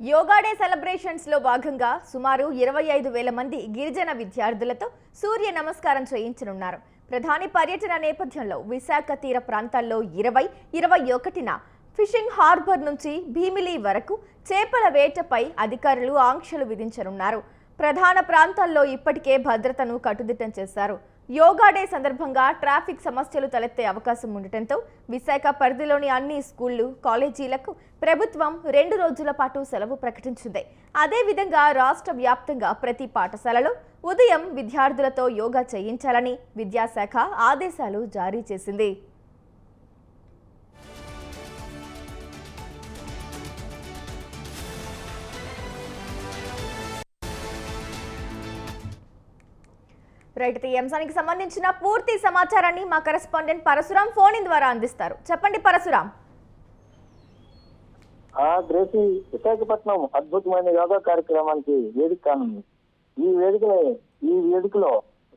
Yoga day సెలబ్రేషన్స్లో భాగంగా సుమారు ఇరవై ఐదు వేల మంది గిరిజన విద్యార్థులతో సూర్య నమస్కారం చేయించనున్నారు. ప్రధాని పర్యటన నేపథ్యంలో విశాఖ తీర ప్రాంతాల్లో ఇరవై ఇరవై ఒకటిన ఫిషింగ్ హార్బర్ నుంచి భీమిలి వరకు చేపల వేటపై అధికారులు ఆంక్షలు విధించనున్నారు. ప్రధాన ప్రాంతాల్లో ఇప్పటికే భద్రతను కట్టుదిట్టం చేశారు. యోగా డే సందర్భంగా ట్రాఫిక్ సమస్యలు తలెత్తే అవకాశం ఉండటంతో విశాఖ పరిధిలోని అన్ని స్కూళ్ళు కాలేజీలకు ప్రభుత్వం రెండు రోజుల పాటు సెలవు ప్రకటించింది. అదేవిధంగా రాష్ట్ర వ్యాప్తంగా ప్రతి పాఠశాలలో ఉదయం విద్యార్థులతో యోగా చేయించాలని విద్యాశాఖ ఆదేశాలు జారీ చేసింది. రైట్ ఈ అంశానికి సంబంధించిన పూర్తి సమాచారాన్ని మా కరెస్పాండెంట్ పరశురాం ఫోన్ ఇన్ ద్వారా అందిస్తారు. చెప్పండి పరశురాం ఆ విశాఖపట్నం అద్భుతమైన యోగా కార్యక్రమానికి వేదిక కానుంది. ఈ వేదిక ఈ వేదికలో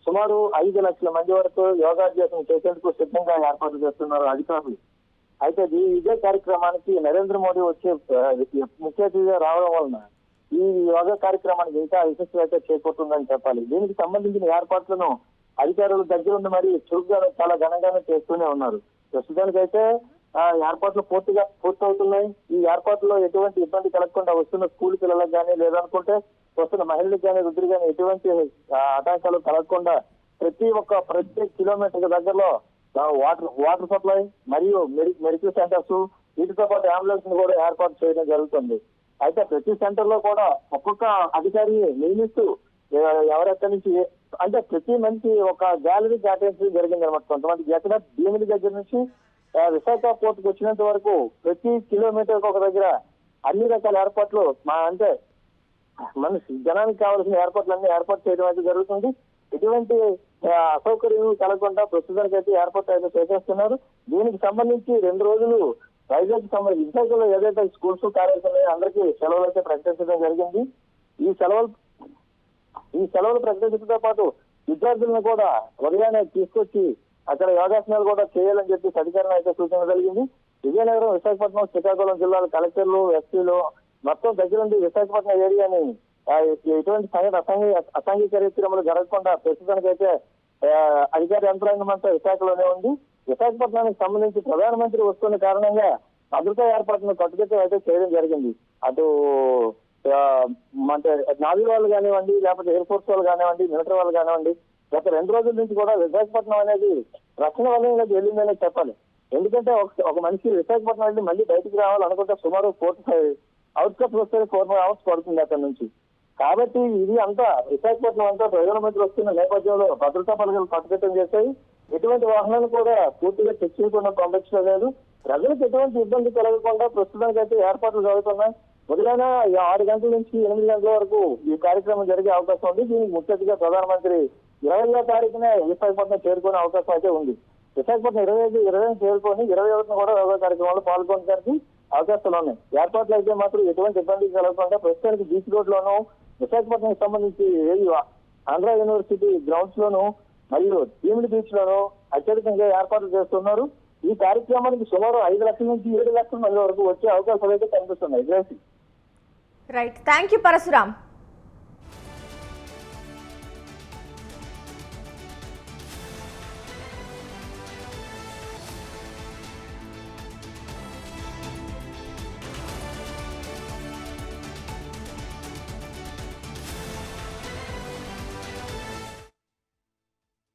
సుమారు ఐదు లక్షల మంది వరకు యోగాభ్యాసం చేసేందుకు సిద్ధంగా ఏర్పాట్లు చేస్తున్నారు అధికారులు. అయితే ఈ ఇదే కార్యక్రమానికి నరేంద్ర మోడీ వచ్చే ముఖ్య అతిథిగా రావడం వలన ఈ యోగా కార్యక్రమానికి ఇంకా విశిష్టత చేపడుతుందని చెప్పాలి. దీనికి సంబంధించిన ఏర్పాట్లను అధికారులు దగ్గర ఉండి మరి చురుగ్గా చాలా ఘనంగానే చేస్తూనే ఉన్నారు. ప్రస్తుతానికైతే ఆ ఏర్పాట్లు పూర్తిగా పూర్తవుతున్నాయి. ఈ ఏర్పాట్లలో ఎటువంటి ఇబ్బంది కలగకుండా వస్తున్న స్కూల్ పిల్లలకు కానీ లేదనుకుంటే వస్తున్న మహిళలకు కానీ వృద్ధులు కానీ ఎటువంటి ఆటంకాలు కలగకుండా ప్రతి ఒక్క ప్రతి కిలోమీటర్ దగ్గరలో వాటర్ వాటర్ సప్లై మరియు మెడి మెడికల్ సెంటర్స్ వీటితో పాటు అంబులెన్స్ కూడా ఏర్పాటు చేయడం జరుగుతుంది. అయితే ప్రతి సెంటర్లో కూడా ఒక్కొక్క అధికారి నియమిస్తూ ఎవరెక్కడి నుంచి అంటే ప్రతి మనిషి ఒక గ్యాలరీ కేటాయించడం జరిగింది అనమాట కొంతమంది ఎక్కడ భీమిలి దగ్గర నుంచి విశాఖ పోర్టుకు వచ్చినంత వరకు ప్రతి కిలోమీటర్ ఒక దగ్గర అన్ని రకాల ఏర్పాట్లు మా అంటే మన జనానికి కావాల్సిన ఏర్పాట్లన్నీ ఏర్పాటు చేయడం అయితే జరుగుతుంది. ఎటువంటి అసౌకర్యం కలగకుండా ప్రస్తుతానికి అయితే ఏర్పాటు అయితే చేసేస్తున్నారు. దీనికి సంబంధించి రెండు రోజులు వైజాగ్ సంబంధించి విశాఖలో ఏదైతే స్కూల్స్ కాలేజీలు ఉన్నాయో అందరికీ సెలవులు అయితే ప్రకటించడం జరిగింది. ఈ సెలవులు ఈ సెలవులు ప్రకటించడంతో పాటు విద్యార్థులను కూడా ఉదయాన్నే తీసుకొచ్చి అక్కడ యోగాసనాలు కూడా చేయాలని చెప్పి అధికారులు అయితే సూచన జరిగింది. విజయనగరం విశాఖపట్నం శ్రీకాకుళం జిల్లాల కలెక్టర్లు ఎస్పీలు మొత్తం దగ్గరుండి విశాఖపట్నం ఏరియాని ఎటువంటి సంఘటన అసాంఘిక అసాంఘిక కార్యక్రమాలు జరగకుండా ప్రస్తుతానికైతే అధికార యంత్రాంగం అంతా విశాఖలోనే ఉంది. విశాఖపట్నానికి సంబంధించి ప్రధానమంత్రి వస్తున్న కారణంగా భద్రతా ఏర్పాట్లను కట్టుదిట్టం అయితే చేయడం జరిగింది. అటు అంటే నావీ వాళ్ళు కానివ్వండి లేకపోతే ఎయిర్ ఫోర్స్ వాళ్ళు కానివ్వండి మిలిటరీ వాళ్ళు కానివ్వండి గత రెండు రోజుల నుంచి కూడా విశాఖపట్నం అనేది రక్షణ వలయంగా వెళ్ళిందనే చెప్పాలి. ఎందుకంటే ఒక మనిషి విశాఖపట్నం వెళ్ళి మళ్ళీ బయటికి రావాలనుకుంటే సుమారు ఫోర్ ఫైవ్ అవుట్కట్స్ వస్తే ఫోర్ ఫైవ్ అవర్స్ పడుతుంది అక్కడ నుంచి. కాబట్టి ఇది అంతా విశాఖపట్నం అంతా ప్రధానమంత్రి వస్తున్న నేపథ్యంలో భద్రతా పలకలు కట్టుదిట్టం చేశాయి ఎటువంటి వాహనాలు కూడా పూర్తిగా చెక్ పంపించడం లేదు. ప్రజలకు ఎటువంటి ఇబ్బంది కలగకుండా ప్రస్తుతానికి అయితే ఏర్పాట్లు జరుగుతున్నాయి. మొదలైన ఆరు గంటల నుంచి ఎనిమిది గంటల వరకు ఈ కార్యక్రమం జరిగే అవకాశం ఉంది. దీనికి ముఖ్య అతిథిగా ప్రధానమంత్రి ఇరవయో తారీఖునే విశాఖపట్నం చేరుకునే అవకాశం అయితే ఉంది. విశాఖపట్నం ఇరవై ఐదు ఇరవై చేరుకొని ఇరవై ఒకటిన కూడా యోగా కార్యక్రమంలో పాల్గొనడానికి అవకాశాలు ఉన్నాయి. ఏర్పాట్లు అయితే మాత్రం ఎటువంటి ఇబ్బంది కలగకుండా ప్రస్తుతానికి బీచ్ రోడ్ లోను విశాఖపట్నం సంబంధించి ఏది ఆంధ్ర యూనివర్సిటీ గ్రౌండ్స్ లోను మరియు భీమిడి బీచ్ లోను అత్యధికంగా ఏర్పాట్లు చేస్తున్నారు. ఈ కార్యక్రమానికి సుమారు ఐదు లక్షల నుంచి ఏడు లక్షల మంది వరకు వచ్చే అవకాశాలు అయితే కనిపిస్తున్నాయి. గ్రేసి రైట్ థ్యాంక్ యూ పరశురామ్